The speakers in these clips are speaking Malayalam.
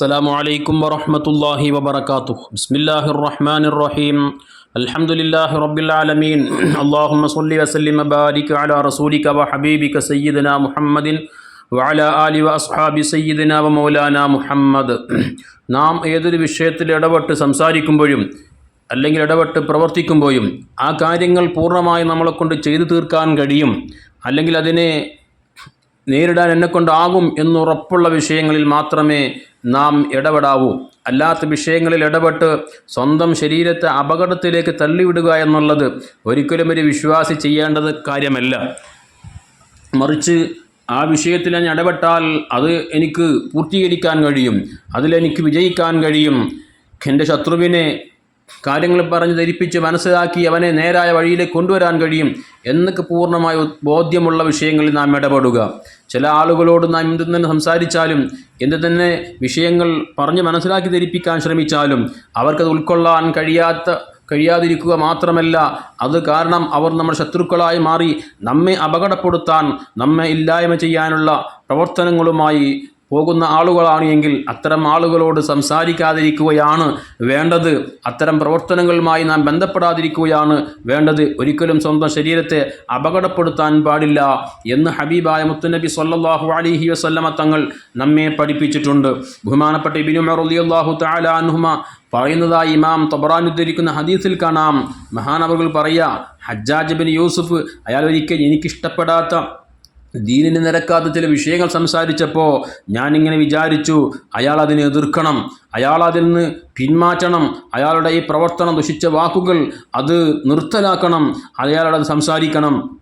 السلام عليكم ورحمة الله وبركاته بسم الله الرحمن الرحيم الحمد لله رب العالمين اللهم صل وسلم وبارك على رسولك وحبيبك سيدنا محمد وعلى آل وأصحاب سيدنا ومولانا മുഹമ്മദ് നാം ഏതൊരു വിഷയത്തിൽ ഇടപെട്ട് സംസാരിക്കുമ്പോഴും അല്ലെങ്കിൽ ഇടപെട്ട് പ്രവർത്തിക്കുമ്പോഴും ആ കാര്യങ്ങൾ പൂർണ്ണമായി നമ്മളെക്കൊണ്ട് ചെയ്തു തീർക്കാൻ കഴിയും അല്ലെങ്കിൽ അതിനെ നേരിടാൻ എന്നെക്കൊണ്ടാകും എന്നുറപ്പുള്ള വിഷയങ്ങളിൽ മാത്രമേ നാം ഇടപെടാവൂ. അല്ലാത്ത വിഷയങ്ങളിൽ ഇടപെട്ട് സ്വന്തം ശരീരത്തെ അപകടത്തിലേക്ക് തള്ളിവിടുക എന്നുള്ളത് ഒരിക്കലും ഒരു വിശ്വാസി ചെയ്യേണ്ടത് കാര്യമല്ല. മറിച്ച് ആ വിഷയത്തിൽ ഞാൻ ഇടപെട്ടാൽ അത് എനിക്ക് പൂർത്തീകരിക്കാൻ കഴിയും. അതിലെനിക്ക് വിജയിക്കാൻ കഴിയും. എന്റെ ശത്രുവിനെ കാര്യങ്ങൾ പറഞ്ഞ് ധരിപ്പിച്ച് മനസ്സിലാക്കി അവനെ നേരായ വഴിയിലേക്ക് കൊണ്ടുവരാൻ കഴിയും എന്നൊക്കെ പൂർണമായ ബോധ്യമുള്ള വിഷയങ്ങളിൽ നാം ഇടപെടുക. ചില ആളുകളോട് നാം എന്ത് തന്നെ സംസാരിച്ചാലും എന്ത് തന്നെ വിഷയങ്ങൾ പറഞ്ഞ് മനസ്സിലാക്കി ധരിപ്പിക്കാൻ ശ്രമിച്ചാലും അവർക്കത് ഉൾക്കൊള്ളാൻ കഴിയാത്ത കഴിയാതിരിക്കുക മാത്രമല്ല അത് കാരണം അവർ നമ്മുടെ ശത്രുക്കളായി മാറി നമ്മെ അപകടപ്പെടുത്താൻ നമ്മെ ഇല്ലായ്മ ചെയ്യാനുള്ള പ്രവർത്തനങ്ങളുമായി പോകുന്ന ആളുകളാണ് എങ്കിൽ അത്തരം ആളുകളോട് സംസാരിക്കാതിരിക്കുകയാണ് വേണ്ടത്. അത്തരം പ്രവർത്തനങ്ങളുമായി നാം ബന്ധപ്പെടാതിരിക്കുകയാണ് വേണ്ടത്. ഒരിക്കലും സ്വന്തം ശരീരത്തെ അപകടപ്പെടുത്താൻ പാടില്ല എന്ന് ഹബീബായ മുത്തുനബി സല്ലാഹു അലിഹി വസല്ലമ തങ്ങൾ നമ്മെ പഠിപ്പിച്ചിട്ടുണ്ട്. ബഹുമാനപ്പെട്ട തആല അൻഹുമ പറയുന്നതായി ഇമാം തൊബറാൻ ഉദ്ധരിക്കുന്ന ഹദീസിൽ കാണാം. മഹാനവകൾ പറയുക ഹജ്ജാജ് ബിൻ യൂസുഫ് അയാൾ ഒരിക്കൽ എനിക്കിഷ്ടപ്പെടാത്ത ദീനിന് നിരക്കാത്ത ചില വിഷയങ്ങൾ സംസാരിച്ചപ്പോൾ ഞാനിങ്ങനെ വിചാരിച്ചു അയാൾ അതിനെ എതിർക്കണം അയാൾ അതിൽ നിന്ന് പിന്മാറ്റണം അയാളുടെ ഈ പ്രവർത്തനം ദുഷിച്ച വാക്കുകൾ അത് നിർത്തലാക്കണം അയാളോട് സംസാരിക്കണം.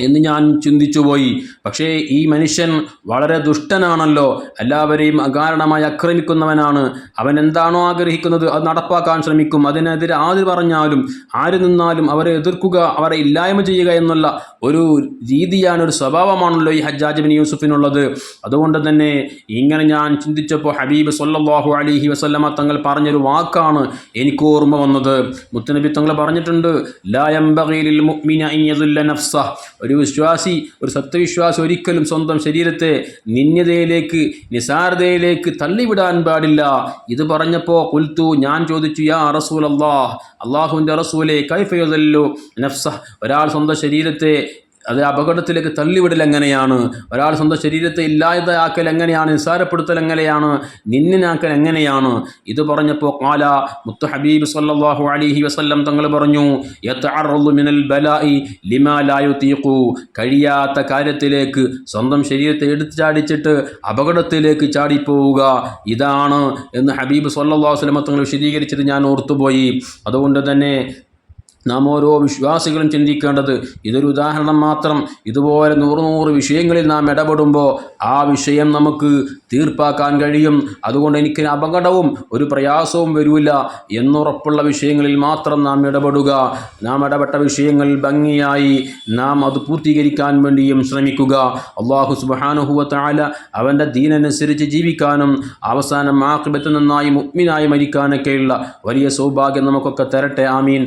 എന്ന് ഞാൻ ചിന്തിച്ചുപോയി പക്ഷേ ഈ മനുഷ്യൻ വളരെ ദുഷ്ടനാണല്ലോ. എല്ലാവരെയും അകാരണമായി ആക്രമിക്കുന്നവനാണ്. അവൻ എന്താണോ ആഗ്രഹിക്കുന്നത് അത് നടപ്പാക്കാൻ ശ്രമിക്കും. അതിനെതിരെ ആര് പറഞ്ഞാലും ആര് നിന്നാലും അവരെ എതിർക്കുക അവരെ ഇല്ലായ്മ ചെയ്യുക എന്നുള്ള ഒരു രീതിയാണ് ഒരു സ്വഭാവമാണല്ലോ ഈ ഹജ്ജാജ് ബിൻ യൂസുഫിനുള്ളത്. അതുകൊണ്ട് തന്നെ ഇങ്ങനെ ഞാൻ ചിന്തിച്ചപ്പോൾ ഹബീബ് സല്ലാഹു അലിഹി വസല്ലമ തങ്ങൾ പറഞ്ഞൊരു വാക്കാണ് എനിക്ക് ഓർമ്മ വന്നത്. മുത്തനബി തങ്ങൾ പറഞ്ഞിട്ടുണ്ട് നഫ്സ ഒരു വിശ്വാസി ഒരു സത്യവിശ്വാസി ഒരിക്കലും സ്വന്തം ശരീരത്തെ നിന്യതയിലേക്ക് നിസാരതയിലേക്ക് തള്ളിവിടാൻ പാടില്ല. ഇത് പറഞ്ഞപ്പോൾ കുൽത്തു ഞാൻ ചോദിച്ചു യാ റസൂൽ അള്ളാഹ് അള്ളാഹുവിന്റെ റസൂലെ കൈഫയുദല്ലു നഫ്സ ഒരാൾ സ്വന്തം ശരീരത്തെ അത് അപകടത്തിലേക്ക് തള്ളിവിടൽ എങ്ങനെയാണ്? ഒരാൾ സ്വന്തം ശരീരത്തെ ഇല്ലാതാക്കൽ എങ്ങനെയാണ്? നിസ്സാരപ്പെടുത്തൽ എങ്ങനെയാണ്? നിന്നിനാക്കൽ എങ്ങനെയാണ്? ഇത് പറഞ്ഞപ്പോൾ കാല മുത്ത ഹബീബ് സല്ലാഹു അലിഹി വസ്ല്ലം തങ്ങൾ പറഞ്ഞു മിനൽ ബലായി ലിമാ ലാ യുതീഖു. കഴിയാത്ത കാര്യത്തിലേക്ക് സ്വന്തം ശരീരത്തെ എടുത്തു ചാടിച്ചിട്ട് അപകടത്തിലേക്ക് ചാടിപ്പോവുക. ഇതാണ് എന്ന് ഹബീബ് സല്ലാ വസല്ലം തങ്ങൾ വിശദീകരിച്ചത് ഞാൻ ഓർത്തുപോയി. അതുകൊണ്ട് തന്നെ നാം ഓരോ വിശ്വാസികളും ചിന്തിക്കേണ്ടത് ഇതൊരു ഉദാഹരണം മാത്രം. ഇതുപോലെ നൂറ് നൂറ് വിഷയങ്ങളിൽ നാം ഇടപെടുമ്പോൾ ആ വിഷയം നമുക്ക് തീർപ്പാക്കാൻ കഴിയും. അതുകൊണ്ട് എനിക്ക് അപകടവും ഒരു പ്രയാസവും വരില്ല എന്നുറപ്പുള്ള വിഷയങ്ങളിൽ മാത്രം നാം ഇടപെടുക. നാം ഇടപെട്ട വിഷയങ്ങളിൽ ഭംഗിയായി നാം അത് പൂർത്തീകരിക്കാൻ വേണ്ടിയും ശ്രമിക്കുക. അള്ളാഹു സുബാനുഹുവത്തായ അവന്റെ ദീനനുസരിച്ച് ജീവിക്കാനും അവസാനം ആക്രിബത്ത് നന്നായി മുഗ്മിനായി മരിക്കാനൊക്കെയുള്ള വലിയ സൗഭാഗ്യം നമുക്കൊക്കെ തരട്ടെ. ആമീൻ.